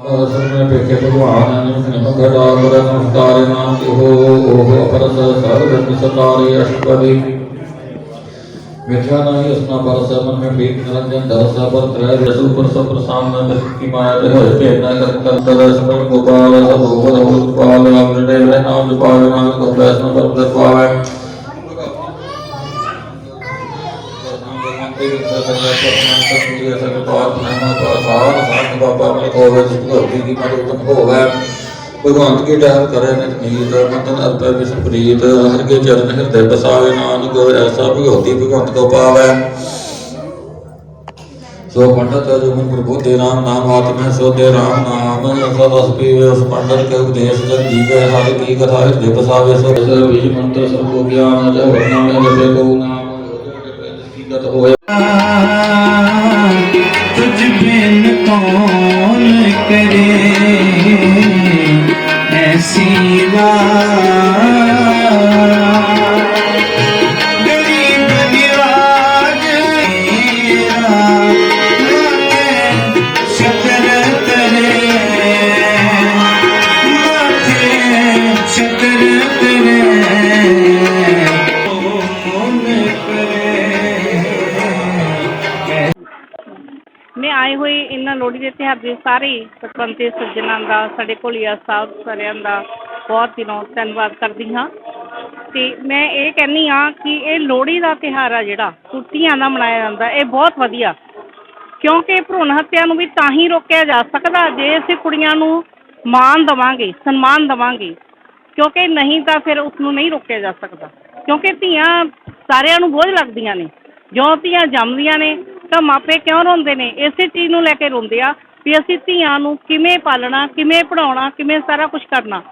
ਸੁਨੇ ਪੇਖੇ ਭਗਵਾਨ ਅਨੰਦ ਮੰਗਲਾ ਗੁਰ ਨਮਸਕਾਰ ਨਾਮ ਹੋ ਉਹ ਪਰਸ ਸਰਬ ਸਤਾਰੇ ਅਸ਼ਟਪਦੀ। ਵਿਖਿਆ ਨਹੀਂ ਅਸਨਾ ਪਰਸ ਮਨ ਮੈਂ ਬੇਕ ਨਿਰੰਜਨ ਦਰਸ ਪਰ ਤ੍ਰੈ ਰਸੂ ਪਰ ਸਭ ਪ੍ਰਸਾਨ ਮੈਂ ਦਸਤੀ ਮਾਇਆ ਤੇ ਹੋਏ ਭੇਟਨਾ ਕਰ ਕਰ ਕਰ ਸਮਰ ਗੋਪਾਲ ਸਭ ਹੋਵ ਹੋਵ ਪਾਲ ਅਮਰ ਦੇ ਰੇ ਨਾਮ ਜਪਾਵੇ ਨਾਮ ਕੋ ਵੈਸਨ ਪਰ ਦਰ ਪਾਵੇ ਭਗਵੰਤ ਕੀ ਟਹਿਰ ਕਰੇ ਨਿਤ ਨੀਤ ਮਤਨ ਅਰਪੈ ਵਿਸ਼ ਪ੍ਰੀਤ ਹਰ ਕੇ ਚਰਨ ਹਿਰਦੇ ਬਸਾਵੇ ਨਾਨਕ, ਐਸਾ ਭਗਵਤੀ ਭਗਵੰਤ ਕੋ ਪਾਵੈ। ਸੋ ਪੰਡਤ ਜੋ ਮਨ ਪ੍ਰਭੂ ਤੇ ਨਾਮ ਨਾਮ ਆਤਮੈ ਸੋ ਤੇ ਰਾਮ ਨਾਮ ਸਦ ਅਸ ਪੀਵੇ ਉਸ ਪੰਡਤ ਕੇ ਉਪਦੇਸ਼ ਜਨ ਜੀਵੇ, ਹਰ ਕੀ ਕਥਾ ਹਿਰਦੇ ਬਸਾਵੇ ਸੋ ਸਰ ਬੀਜ ਮੰਤਰ ਸਭ ਕੋ ਗਿਆਨ ਜਹ ਵਰਨਾਮੇ ਜਪੇ ਕੋ ਨਾਮ ਕੀ ਗਤ ਹੋਏ। तुझ ਕੌਣ ਕਰੇ? ਐਸੀ ਲਾ ਲੋਹੜੀ ਦੇ ਤਿਉਹਾਰ ਦੇ ਸਾਰੇ ਪਤਵੰਤੇ ਸੱਜਣਾਂ ਦਾ, ਸਾਡੇ ਕੋਲੀਆ ਸਾਹਿਬ ਸਾਰਿਆਂ ਦਾ ਬਹੁਤ ਦਿਲੋਂ ਧੰਨਵਾਦ ਕਰਦੀ ਹਾਂ। ਤੇ ਮੈਂ ਇਹ ਕਹਿੰਨੀ ਆ ਕਿ ਇਹ ਲੋਹੜੀ ਦਾ ਤਿਉਹਾਰ ਆ ਜਿਹੜਾ ਕੁੱਤੀਆਂ ਦਾ ਮਨਾਇਆ ਜਾਂਦਾ, ਇਹ ਬਹੁਤ ਵਧੀਆ। ਕਿਉਂਕਿ ਭਰੂਣ ਹੱਤਿਆ ਨੂੰ ਵੀ ਤਾਂ ਹੀ ਰੋਕਿਆ ਜਾ ਸਕਦਾ ਜੇ ਅਸੀਂ ਕੁੜੀਆਂ ਨੂੰ ਮਾਣ ਦੇਵਾਂਗੇ, ਸਨਮਾਨ ਦੇਵਾਂਗੇ। ਕਿਉਂਕਿ ਨਹੀਂ ਤਾਂ ਫਿਰ ਉਸ ਨੂੰ ਨਹੀਂ ਰੋਕਿਆ ਜਾ ਸਕਦਾ। ਕਿਉਂਕਿ ਧੀਆਂ ਸਾਰਿਆਂ ਨੂੰ ਬੋਝ ਲੱਗਦੀਆਂ ਨੇ ਜੋ ਧੀਆਂ ਜੰਮਦੀਆਂ ਨੇ ਤਾਂ ਮਾਪੇ ਕਿਉਂ ਰੋਂਦੇ ਨੇ? ਇਸੇ ਚੀਜ਼ ਨੂੰ ਲੈ ਕੇ ਰੋਂਦੇ ਆ ਵੀ ਅਸੀਂ ਧੀਆਂ ਨੂੰ ਕਿਵੇਂ ਪਾਲਣਾ, ਕਿਵੇਂ ਪੜਾਉਣਾ ਕਿਵੇਂ ਸਾਰਾ ਕੁਝ ਕਰਨਾ।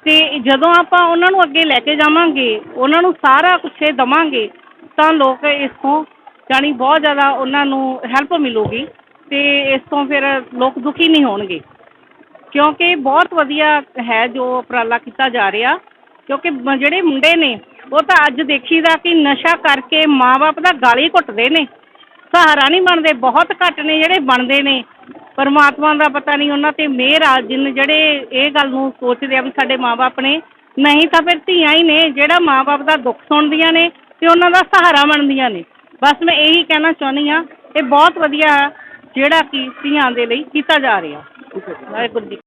ਅਤੇ ਜਦੋਂ ਆਪਾਂ ਉਹਨਾਂ ਨੂੰ ਅੱਗੇ ਲੈ ਕੇ ਜਾਵਾਂਗੇ, ਉਹਨਾਂ ਨੂੰ ਸਾਰਾ ਕੁਛ ਇਹ ਦਵਾਂਗੇ, ਤਾਂ ਲੋਕ ਇਸ ਤੋਂ ਜਾਣੀ ਬਹੁਤ ਜ਼ਿਆਦਾ ਉਹਨਾਂ ਨੂੰ ਹੈਲਪ ਮਿਲੂਗੀ ਅਤੇ ਇਸ ਤੋਂ ਫਿਰ ਲੋਕ ਦੁਖੀ ਨਹੀਂ ਹੋਣਗੇ। ਕਿਉਂਕਿ ਬਹੁਤ ਵਧੀਆ ਹੈ ਜੋ ਉਪਰਾਲਾ ਕੀਤਾ ਜਾ ਰਿਹਾ, ਕਿਉਂਕਿ ਜਿਹੜੇ ਮੁੰਡੇ ਨੇ, ਉਹ ਤਾਂ ਅੱਜ ਦੇਖੀਦਾ ਕਿ ਨਸ਼ਾ ਕਰਕੇ ਮਾਂ ਬਾਪ ਦਾ ਗਾਲੀ ਘੁੱਟਦੇ ਨੇ। ਸਹਾਰਾ ਨਹੀਂ ਬਣਦੇ, ਬਹੁਤ ਘੱਟ ਨੇ ਜਿਹੜੇ ਬਣਦੇ ਨੇ। ਪਰਮਾਤਮਾ ਦਾ ਪਤਾ ਨਹੀਂ ਉਹਨਾਂ ਤੇ ਮਿਹਰ ਆ, ਜਿਨ ਜਿਹੜੇ ਇਹ ਗੱਲ ਨੂੰ ਸੋਚਦੇ ਆ ਵੀ ਸਾਡੇ ਮਾਪੇ ਨੇ। ਨਹੀਂ ਤਾਂ ਫਿਰ ਧੀਆਂ ਹੀ ਨੇ, ਜਿਹੜਾ ਮਾਪੇ ਦਾ ਦੁੱਖ ਸੁਣਦੀਆਂ ਨੇ ਤੇ ਉਹਨਾਂ ਦਾ ਸਹਾਰਾ ਬਣਦੀਆਂ ਨੇ। ਬਸ ਮੈਂ ਇਹੀ ਕਹਿਣਾ ਚਾਹੁੰਦੀ ਆ ਇਹ ਬਹੁਤ ਵਧੀਆ ਜਿਹੜਾ ਕਿ ਧੀਆਂ ਦੇ ਲਈ ਕੀਤਾ ਜਾ ਰਿਹਾ। ਵਾਹਿਗੁਰੂ ਜੀ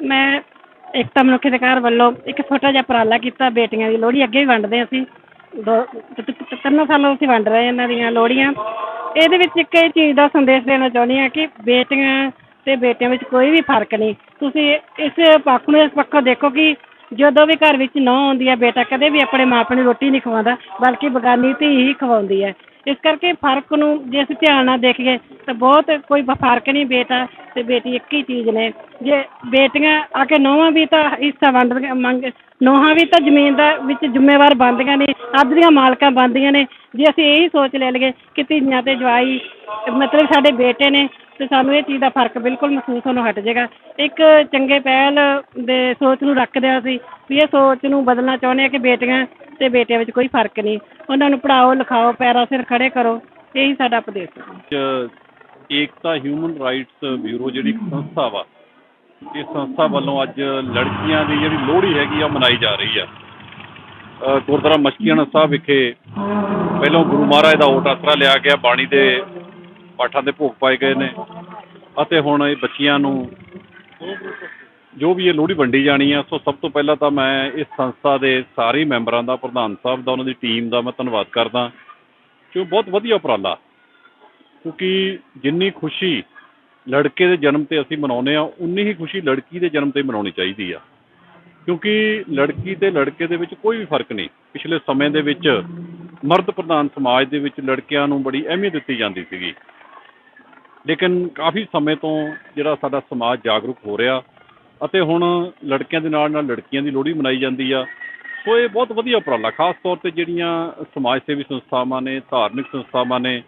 ਮੈਂ ਇੱਕ ਏਕਤਾ ਮਨੁੱਖੀ ਅਧਿਕਾਰ ਵੱਲੋਂ ਇੱਕ ਛੋਟਾ ਜਿਹਾ ਉਪਰਾਲਾ ਕੀਤਾ, ਬੇਟੀਆਂ ਦੀ ਲੋਹੜੀ ਅੱਗੇ ਵੀ ਵੰਡਦੇ ਅਸੀਂ। ਤਿੰਨ ਸਾਲੋਂ ਅਸੀਂ ਵੰਡ ਰਹੇ ਇਹਨਾਂ ਦੀਆਂ ਲੋਹੜੀਆਂ ਇਹਦੇ ਵਿੱਚ ਇੱਕ ਇਹ ਚੀਜ਼ ਦਾ ਸੰਦੇਸ਼ ਦੇਣਾ ਚਾਹੁੰਦੀ ਹਾਂ ਕਿ ਬੇਟੀਆਂ ਤੇ ਬੇਟਿਆਂ ਵਿੱਚ ਕੋਈ ਵੀ ਫ਼ਰਕ ਨਹੀਂ। ਤੁਸੀਂ ਇਸ ਪੱਖ ਨੂੰ ਇਸ ਪੱਖੋਂ ਦੇਖੋ ਕਿ ਜਦੋਂ ਵੀ ਘਰ ਵਿੱਚ ਨੌਂ ਆਉਂਦੀ ਹੈ ਬੇਟਾ ਕਦੇ ਵੀ ਆਪਣੇ ਮਾਂ ਪਿਓ ਨੂੰ ਰੋਟੀ ਨਹੀਂ ਖਵਾਉਂਦਾ, ਬਲਕਿ ਬਗਾਨੀ ਧੀ ਹੀ ਖਵਾਉਂਦੀ ਹੈ। ਇਸ ਕਰਕੇ ਫ਼ਰਕ ਨੂੰ ਜੇ ਅਸੀਂ ਧਿਆਨ ਨਾਲ ਦੇਖੀਏ ਤਾਂ ਬਹੁਤ ਕੋਈ ਫ਼ਰਕ ਨਹੀਂ ਬੇਟਾ ਅਤੇ ਬੇਟੀ ਇੱਕ ਹੀ ਚੀਜ਼ ਨੇ। ਜੇ ਬੇਟੀਆਂ ਆ ਕੇ ਨੌਵਾਂ ਵੀ ਤਾਂ ਹਿੱਸਾ ਵੰਡਦੀਆਂ ਮੰਗ ਨੌਹਾਂ ਵੀ ਤਾਂ ਜ਼ਮੀਨ ਦਾ ਵਿੱਚ ਜ਼ਿੰਮੇਵਾਰ ਬਣਦੀਆਂ ਨੇ ਅੱਧ ਦੀਆਂ ਮਾਲਕਾਂ ਬਣਦੀਆਂ ਨੇ। ਜੇ ਅਸੀਂ ਇਹੀ ਸੋਚ ਲੈ ਲਈਏ ਕਿ ਧੀਆਂ ਅਤੇ ਜਵਾਈ, ਮਤਲਬ ਸਾਡੇ ਬੇਟੇ ਨੇ, ਤੇ ਸਾਨੂੰ ਇਹ ਚੀਜ਼ ਦਾ ਫ਼ਰਕ ਬਿਲਕੁਲ ਮਹਿਸੂਸ ਹੋਣੋਂ ਹਟ ਜਾਏਗਾ ਇੱਕ ਚੰਗੇ ਪਹਿਲ ਦੇ ਸੋਚ ਨੂੰ ਰੱਖਦੇ ਅਸੀਂ ਵੀ ਇਹ ਸੋਚ ਨੂੰ ਬਦਲਣਾ ਚਾਹੁੰਦੇ ਹਾਂ ਕਿ ਬੇਟੀਆਂ ਤੇ ਬੇਟਿਆਂ ਵਿੱਚ ਕੋਈ ਫ਼ਰਕ ਨਹੀਂ। ਉਹਨਾਂ ਨੂੰ ਪੜ੍ਹਾਓ ਲਿਖਾਓ ਪੈਰਾਂ ਸਿਰ ਖੜੇ ਕਰੋ। ਇਹੀ ਸਾਡਾ ਉਪਦੇਸ਼ ਹੈ। ਏਕਤਾ ਹਿਊਮਨ ਰਾਈਟਸ ਬਿਊਰੋ ਜਿਹੜੀ ਇੱਕ ਸੰਸਥਾ ਵਾ ਇਸ ਸੰਸਥਾ ਵੱਲੋਂ ਅੱਜ ਲੜਕੀਆਂ ਦੀ ਜਿਹੜੀ ਲੋਹੜੀ ਹੈਗੀ ਆ ਮਨਾਈ ਜਾ ਰਹੀ ਆ। ਅ, ਗੁਰਦੁਆਰਾ ਮਸਕੀਆਣਾ ਸਾਹਿਬ ਵਿਖੇ ਪਹਿਲਾਂ ਗੁਰੂ ਮਹਾਰਾਜ ਦਾ ਓਟ ਆਸਰਾ ਲਿਆ ਗਿਆ ਬਾਣੀ ਦੇ ਪਾਠਾਂ ਦੇ ਭੋਗ ਪਾਏ ਗਏ ਨੇ। ਅਤੇ ਹੁਣ ਇਹ ਬੱਚੀਆਂ ਨੂੰ ਜੋ ਵੀ ਇਹ ਲੋਹੜੀ ਵੰਡੀ ਜਾਣੀ ਆ, ਸੋ ਸਭ ਤੋਂ ਪਹਿਲਾਂ ਤਾਂ ਮੈਂ ਇਸ ਸੰਸਥਾ ਦੇ ਸਾਰੇ ਮੈਂਬਰਾਂ ਦਾ, ਪ੍ਰਧਾਨ ਸਾਹਿਬ ਦਾ, ਉਹਨਾਂ ਦੀ ਟੀਮ ਦਾ ਮੈਂ ਧੰਨਵਾਦ ਕਰਦਾ ਕਿ ਉਹ ਬਹੁਤ ਵਧੀਆ ਉਪਰਾਲਾ। ਕਿਉਂਕਿ ਜਿੰਨੀ ਖੁਸ਼ੀ ਲੜਕੇ ਦੇ ਜਨਮ ਤੇ ਅਸੀਂ ਮਨਾਉਂਦੇ ਆ, ਉਨੀ ਹੀ ਖੁਸ਼ੀ ਲੜਕੀ ਦੇ ਜਨਮ ਤੇ ਮਨਾਉਣੀ ਚਾਹੀਦੀ ਆ। ਕਿਉਂਕਿ ਲੜਕੀ ਤੇ ਲੜਕੇ ਦੇ ਵਿੱਚ ਕੋਈ ਵੀ ਫ਼ਰਕ ਨਹੀਂ। ਪਿਛਲੇ ਸਮੇਂ ਦੇ ਵਿੱਚ ਮਰਦ ਪ੍ਰਧਾਨ ਸਮਾਜ ਦੇ ਵਿੱਚ ਲੜਕਿਆਂ ਨੂੰ ਬੜੀ ਅਹਿਮੀਅਤ ਦਿੱਤੀ ਜਾਂਦੀ ਸੀਗੀ। ਲੇਕਿਨ ਕਾਫੀ ਸਮੇਂ ਤੋਂ ਜਿਹੜਾ ਸਾਡਾ ਸਮਾਜ ਜਾਗਰੂਕ ਹੋ ਰਿਹਾ ਅਤੇ ਹੁਣ ਲੜਕਿਆਂ ਦੇ ਨਾਲ ਨਾਲ ਲੜਕੀਆਂ ਦੀ ਲੋਹੜੀ ਮਨਾਈ ਜਾਂਦੀ ਆ। ਸੋ ਇਹ ਬਹੁਤ ਵਧੀਆ ਉਪਰਾਲਾ, ਖਾਸ ਤੌਰ ਤੇ ਜਿਹੜੀਆਂ ਸਮਾਜ ਸੇਵੀ ਸੰਸਥਾਵਾਂ ਨੇ, ਧਾਰਮਿਕ ਸੰਸਥਾਵਾਂ ਨੇ,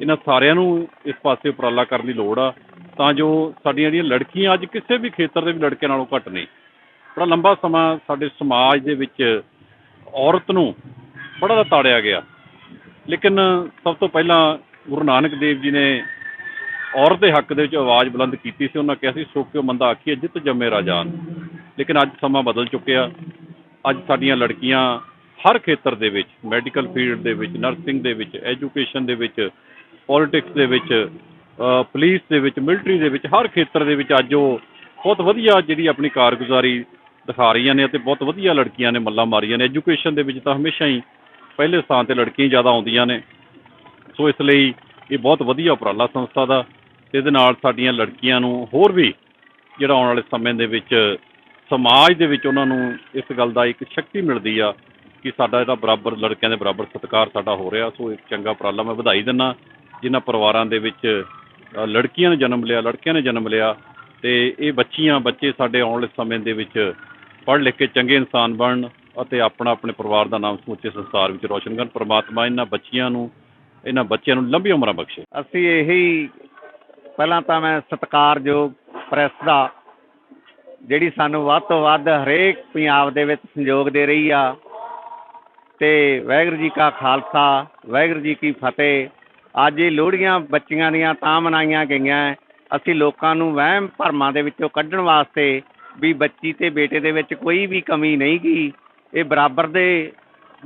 ਇਹਨਾਂ ਸਾਰਿਆਂ ਨੂੰ ਇਸ ਪਾਸੇ ਉਪਰਾਲਾ ਕਰਨ ਦੀ ਲੋੜ ਆ। ਤਾਂ ਜੋ ਸਾਡੀਆਂ ਜਿਹੜੀਆਂ ਲੜਕੀਆਂ ਅੱਜ ਕਿਸੇ ਵੀ ਖੇਤਰ ਦੇ ਵੀ ਲੜਕਿਆਂ ਨਾਲੋਂ ਘੱਟ ਨਹੀਂ ਬੜਾ ਲੰਬਾ ਸਮਾਂ ਸਾਡੇ ਸਮਾਜ ਦੇ ਵਿੱਚ ਔਰਤ ਨੂੰ ਬੜਾ ਤਾੜਿਆ ਗਿਆ। ਲੇਕਿਨ ਸਭ ਤੋਂ ਪਹਿਲਾਂ ਗੁਰੂ ਨਾਨਕ ਦੇਵ ਜੀ ਨੇ ਔਰਤ ਦੇ ਹੱਕ ਦੇ ਵਿੱਚ ਆਵਾਜ਼ ਬੁਲੰਦ ਕੀਤੀ ਸੀ, ਉਹਨਾਂ ਕਿਹਾ ਸੀ ਸੋ ਕਿਉ ਮੰਦਾ ਆਖੀਏ, ਜਿੱਤ ਜੰਮੇ ਰਾਜਾਨ। ਲੇਕਿਨ ਅੱਜ ਸਮਾਂ ਬਦਲ ਚੁੱਕਿਆ। ਅੱਜ ਸਾਡੀਆਂ ਲੜਕੀਆਂ ਹਰ ਖੇਤਰ ਦੇ ਵਿੱਚ, ਮੈਡੀਕਲ ਫੀਲਡ ਦੇ ਵਿੱਚ, ਨਰਸਿੰਗ ਦੇ ਵਿੱਚ, ਐਜੂਕੇਸ਼ਨ ਦੇ ਵਿੱਚ, ਪੋਲਿਟਿਕਸ ਦੇ ਵਿੱਚ ਪੁਲਿਸ ਦੇ ਵਿੱਚ, ਮਿਲਟਰੀ ਦੇ ਵਿੱਚ, ਹਰ ਖੇਤਰ ਦੇ ਵਿੱਚ ਅੱਜ ਉਹ ਬਹੁਤ ਵਧੀਆ ਜਿਹੜੀ ਆਪਣੀ ਕਾਰਗੁਜ਼ਾਰੀ ਦਿਖਾ ਰਹੀਆਂ ਨੇ ਅਤੇ ਬਹੁਤ ਵਧੀਆ ਲੜਕੀਆਂ ਨੇ ਮੱਲਾਂ ਮਾਰੀਆਂ ਨੇ। ਐਜੂਕੇਸ਼ਨ ਦੇ ਵਿੱਚ ਤਾਂ ਹਮੇਸ਼ਾ ਹੀ ਪਹਿਲੇ ਸਥਾਨ ਤੇ ਲੜਕੀਆਂ ਹੀ ਜ਼ਿਆਦਾ ਆਉਂਦੀਆਂ ਨੇ। ਸੋ ਇਸ ਲਈ ਇਹ ਬਹੁਤ ਵਧੀਆ ਉਪਰਾਲਾ ਸੰਸਥਾ ਦਾ ਤੇ ਇਹਦੇ ਨਾਲ ਸਾਡੀਆਂ ਲੜਕੀਆਂ ਨੂੰ ਹੋਰ ਵੀ ਜਿਹੜਾ ਆਉਣ ਵਾਲੇ ਸਮੇਂ ਦੇ ਵਿੱਚ ਸਮਾਜ ਦੇ ਵਿੱਚ ਉਹਨਾਂ ਨੂੰ ਇਸ ਗੱਲ ਦਾ ਇੱਕ ਸ਼ਕਤੀ ਮਿਲਦੀ ਆ ਕਿ ਸਾਡਾ ਜਿਹੜਾ ਬਰਾਬਰ ਲੜਕਿਆਂ ਦੇ ਬਰਾਬਰ ਸਤਿਕਾਰ ਸਾਡਾ ਹੋ ਰਿਹਾ, ਸੋ ਇੱਕ ਚੰਗਾ ਉਪਰਾਲਾ ਮੈਂ ਵਧਾਈ ਦਿੰਦਾ। ਜਿਨ੍ਹਾਂ ਪਰਿਵਾਰਾਂ ਦੇ ਵਿੱਚ ਲੜਕੀਆਂ ਨੇ ਜਨਮ ਲਿਆ, ਲੜਕਿਆਂ ਨੇ ਜਨਮ ਲਿਆ ਤੇ ਇਹ ਬੱਚੀਆਂ, ਬੱਚੇ ਸਾਡੇ ਆਉਣ ਵਾਲੇ ਸਮੇਂ ਦੇ ਵਿੱਚ ਪੜ੍ਹ ਲਿਖ ਕੇ ਚੰਗੇ ਇਨਸਾਨ ਬਣਨ ਅਤੇ ਆਪਣਾ ਆਪਣੇ ਪਰਿਵਾਰ ਦਾ ਨਾਮ ਸਮੁੱਚੇ ਸੰਸਾਰ ਵਿੱਚ ਰੋਸ਼ਨ ਕਰਨ। ਪ੍ਰਮਾਤਮਾ ਇਹਨਾਂ ਬੱਚੀਆਂ ਨੂੰ ਇਹਨਾਂ ਬੱਚਿਆਂ ਨੂੰ ਲੰਬੀ ਉਮਰਾਂ ਬਖਸ਼ੇ। ਅਸੀਂ ਇਹੀ ਪਹਿਲਾਂ ਤਾਂ ਮੈਂ ਸਤਿਕਾਰਯੋਗ ਪ੍ਰੈਸ ਦਾ, ਜਿਹੜੀ ਸਾਨੂੰ ਵੱਧ ਤੋਂ ਵੱਧ ਹਰੇਕ ਪੰਜਾਬ ਦੇ ਵਿੱਚ ਸੰਯੋਗ ਦੇ ਰਹੀ ਆ, ਤੇ ਵਾਹਿਗੁਰੂ ਜੀ ਕਾ ਖਾਲਸਾ, ਵਾਹਿਗੁਰੂ ਜੀ ਕੀ ਫਤਿਹ। ਅੱਜ ਇਹ ਲੋਹੜੀਆਂ ਬੱਚੀਆਂ ਦੀਆਂ ਤਾਂ ਮਨਾਈਆਂ ਗਈਆਂ ਅਸੀਂ ਲੋਕਾਂ ਨੂੰ ਵਹਿਮ ਭਰਮਾਂ ਦੇ ਵਿੱਚੋਂ ਕੱਢਣ ਵਾਸਤੇ ਵੀ ਬੱਚੀ ਤੇ ਬੇਟੇ ਦੇ ਵਿੱਚ ਕੋਈ ਵੀ ਕਮੀ ਨਹੀਂ ਗੀ। ਇਹ ਬਰਾਬਰ ਦੇ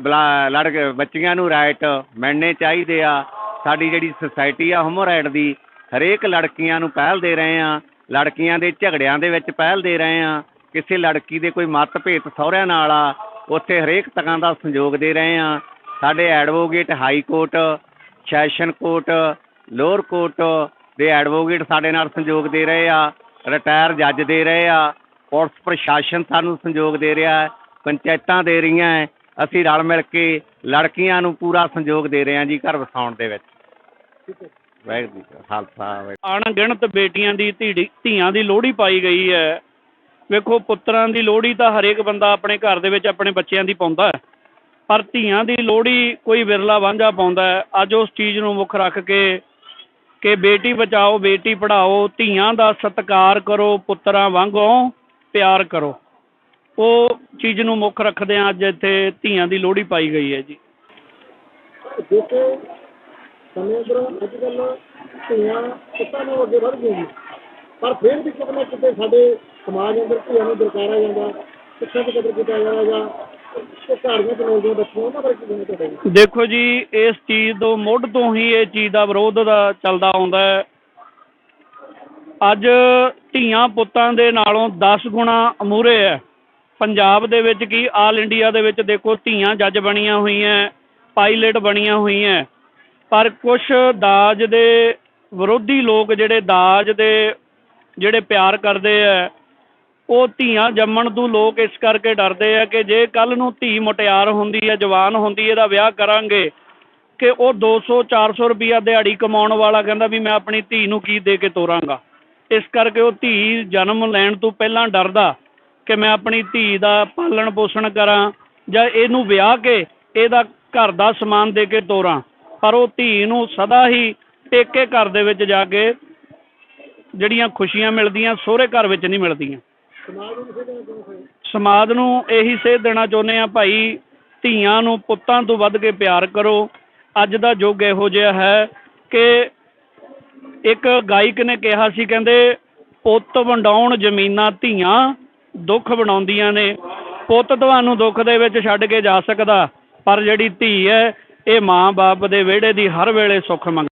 ਬਲਾ- ਲੜ ਬੱਚੀਆਂ ਨੂੰ ਰਾਈਟ ਮਿਲਣੇ ਚਾਹੀਦੇ ਆ। ਸਾਡੀ ਜਿਹੜੀ ਸੁਸਾਇਟੀ ਆ ਹਿਊਮਨ ਰਾਈਟ ਦੀ, ਹਰੇਕ ਲੜਕੀਆਂ ਨੂੰ ਪਹਿਲ ਦੇ ਰਹੇ ਆ। ਲੜਕੀਆਂ ਦੇ ਝਗੜਿਆਂ ਦੇ ਵਿੱਚ ਪਹਿਲ ਦੇ ਰਹੇ ਆ। ਕਿਸੇ ਲੜਕੀ ਦੇ ਕੋਈ ਮਤਭੇਦ ਸਹੁਰਿਆਂ ਨਾਲ ਆ, ਉੱਥੇ ਹਰੇਕ ਤਰ੍ਹਾਂ ਦਾ ਸੰਯੋਗ ਦੇ ਰਹੇ ਆ। ਸਾਡੇ advocate high court session court lower court ਦੇ ਐਡਵੋਕੇਟ ਸਾਡੇ ਨਾਲ ਸੰਯੋਗ ਦੇ ਰਹੇ ਆ। ਰਿਟਾਇਰ ਜੱਜ ਦੇ ਰਹੇ ਆ। ਪੁਲਿਸ ਪ੍ਰਸ਼ਾਸਨ ਸਾਨੂੰ ਸੰਯੋਗ ਦੇ ਰਿਹਾ ਪੰਚਾਇਤਾਂ ਦੇ ਰਹੀਆਂ ਹੈ। ਅਸੀਂ ਰਲ ਮਿਲ ਕੇ ਲੜਕੀਆਂ ਨੂੰ ਪੂਰਾ ਸੰਯੋਗ ਦੇ ਰਹੇ ਹਾਂ ਜੀ ਘਰ ਵਸਾਉਣ ਦੇ ਵਿੱਚ। ਵਾਹਿਗੁਰੂ ਜੀ ਕਾ ਖਾਲਸਾ ਅਣਗਿਣਤ ਬੇਟੀਆਂ ਦੀ ਧੀੜੀ ਧੀਆਂ ਦੀ ਲੋਹੜੀ ਪਾਈ ਗਈ ਹੈ। ਵੇਖੋ ਪੁੱਤਰਾਂ ਦੀ ਲੋਹੜੀ ਤਾਂ ਹਰੇਕ ਬੰਦਾ ਆਪਣੇ ਘਰ ਦੇ ਵਿੱਚ ਆਪਣੇ ਬੱਚਿਆਂ ਦੀ ਪਾਉਂਦਾ ਹੈ। ਪਰ ਧੀਆਂ ਦੀ ਲੋਹੜੀ ਕੋਈ ਵਿਰਲਾ ਵਾਂਝਾ ਪਾਉਂਦਾ ਹੈ। ਅੱਜ ਉਸ ਚੀਜ਼ ਨੂੰ ਮੁੱਖ ਰੱਖ ਕੇ ਕਿ ਬੇਟੀ ਬਚਾਓ ਬੇਟੀ ਪੜ੍ਹਾਓ ਧੀਆਂ ਦਾ ਸਤਿਕਾਰ ਕਰੋ ਪੁੱਤਰਾਂ ਵਾਂਗੋਂ ਪਿਆਰ ਕਰੋ। ਉਹ ਚੀਜ਼ ਨੂੰ ਮੁੱਖ ਰੱਖਦੇ ਆ ਅੱਜ ਇੱਥੇ ਧੀਆਂ ਦੀ ਲੋਹੜੀ ਪਾਈ ਗਈ ਹੈ ਜੀ। ਦੇਖੋ ਸਮੇਂ ਅੰਦਰ ਅੱਜ ਕੱਲ੍ਹ ਧੀਆਂ ਪੁੱਤਾਂ ਨੂੰ ਅੱਗੇ ਵਧ ਗਈਆਂ। ਜੀ ਪਰ ਫਿਰ ਵੀ ਕਿਤੇ ਨਾ ਕਿਤੇ ਸਾਡੇ ਸਮਾਜ ਅੰਦਰ ਧੀਆਂ ਨੂੰ ਜਾਂਦਾ ਸਿੱਖਿਆ ਦੀ ਕਦਰ ਕੀਤਾ ਜਾਂਦਾ ਜੀ ਦੇਖੋ ਜੀ ਇਸ ਚੀਜ਼ ਤੋਂ ਮੁੱਢ ਤੋਂ ਹੀ ਇਹ ਚੀਜ਼ ਦਾ ਵਿਰੋਧ ਦਾ ਚੱਲਦਾ ਆਉਂਦਾ ਹੈ। ਅੱਜ ਧੀਆਂ ਪੁੱਤਾਂ ਦੇ ਨਾਲੋਂ 10 ਗੁਣਾ ਅਮੂਰੇ ਹੈ। ਪੰਜਾਬ ਦੇ ਵਿੱਚ ਕੀ ਆਲ ਇੰਡੀਆ ਦੇ ਵਿੱਚ ਦੇਖੋ ਧੀਆਂ ਜੱਜ ਬਣੀਆਂ ਹੋਈਆਂ, ਪਾਇਲਟ ਬਣੀਆਂ ਹੋਈਆਂ। ਪਰ ਕੁਝ ਦਾਜ ਦੇ ਵਿਰੋਧੀ ਲੋਕ ਜਿਹੜੇ ਦਾਜ ਦੇ ਜਿਹੜੇ ਪਿਆਰ ਕਰਦੇ ਆ, ਉਹ ਧੀਆਂ ਜੰਮਣ ਤੋਂ ਲੋਕ ਇਸ ਕਰਕੇ ਡਰਦੇ ਆ ਕਿ ਜੇ ਕੱਲ ਨੂੰ ਧੀ ਮੁਟਿਆਰ ਹੁੰਦੀ ਹੈ, ਜਵਾਨ ਹੁੰਦੀ ਹੈ, ਇਹਦਾ ਵਿਆਹ ਕਰਾਂਗੇ ਕਿ ਉਹ 200 400 ਰੁਪਿਆ ਦਿਹਾੜੀ ਕਮਾਉਣ ਵਾਲਾ ਕਹਿੰਦਾ ਵੀ ਮੈਂ ਆਪਣੀ ਧੀ ਨੂੰ ਕੀ ਦੇ ਕੇ ਤੋਰਾਂਗਾ। ਇਸ ਕਰਕੇ ਉਹ ਧੀ ਜਨਮ ਲੈਣ ਤੋਂ ਪਹਿਲਾਂ ਡਰਦਾ। ਕਿ ਮੈਂ ਆਪਣੀ ਧੀ ਦਾ ਪਾਲਣ ਪੋਸ਼ਣ ਕਰਾਂ ਜਾਂ ਇਹਨੂੰ ਵਿਆਹ ਕੇ ਇਹਦਾ ਘਰ ਦਾ ਸਮਾਨ ਦੇ ਕੇ ਤੋਰਾਂ। ਪਰ ਉਹ ਧੀ ਨੂੰ ਸਦਾ ਹੀ ਪੇਕੇ ਘਰ ਦੇ ਵਿੱਚ ਜਾ ਕੇ ਜਿਹੜੀਆਂ ਖੁਸ਼ੀਆਂ ਮਿਲਦੀਆਂ, ਸਹੁਰੇ ਘਰ ਵਿੱਚ ਨਹੀਂ ਮਿਲਦੀਆਂ। ਸਮਾਜ ਨੂੰ ਇਹੀ ਸੇਧ ਦੇਣਾ ਚਾਹੁੰਦੇ ਆ ਭਾਈ, ਧੀਆਂ ਨੂੰ ਪੁੱਤਾਂ ਤੋਂ ਵੱਧ ਕੇ ਪਿਆਰ ਕਰੋ। ਅੱਜ ਦਾ ਯੁੱਗ ਇਹੋ ਜਿਹਾ ਹੈ ਕਿ ਇੱਕ ਗਾਇਕ ਨੇ ਕਿਹਾ ਸੀ, ਕਹਿੰਦੇ, ਪੁੱਤ ਵੰਡਾਉਣ ਜ਼ਮੀਨਾਂ ਧੀਆਂ ਦੁੱਖ ਬਣਾਉਂਦੀਆਂ ਨੇ। ਪੁੱਤ ਤੁਹਾਨੂੰ ਦੁੱਖ ਦੇ ਵਿੱਚ ਛੱਡ ਕੇ ਜਾ ਸਕਦਾ, ਪਰ ਜਿਹੜੀ ਧੀ ਹੈ, ਇਹ ਮਾਂ-ਬਾਪ ਦੇ ਵਿਹੜੇ ਦੀ ਹਰ ਵੇਲੇ ਸੁੱਖ ਮੰਗ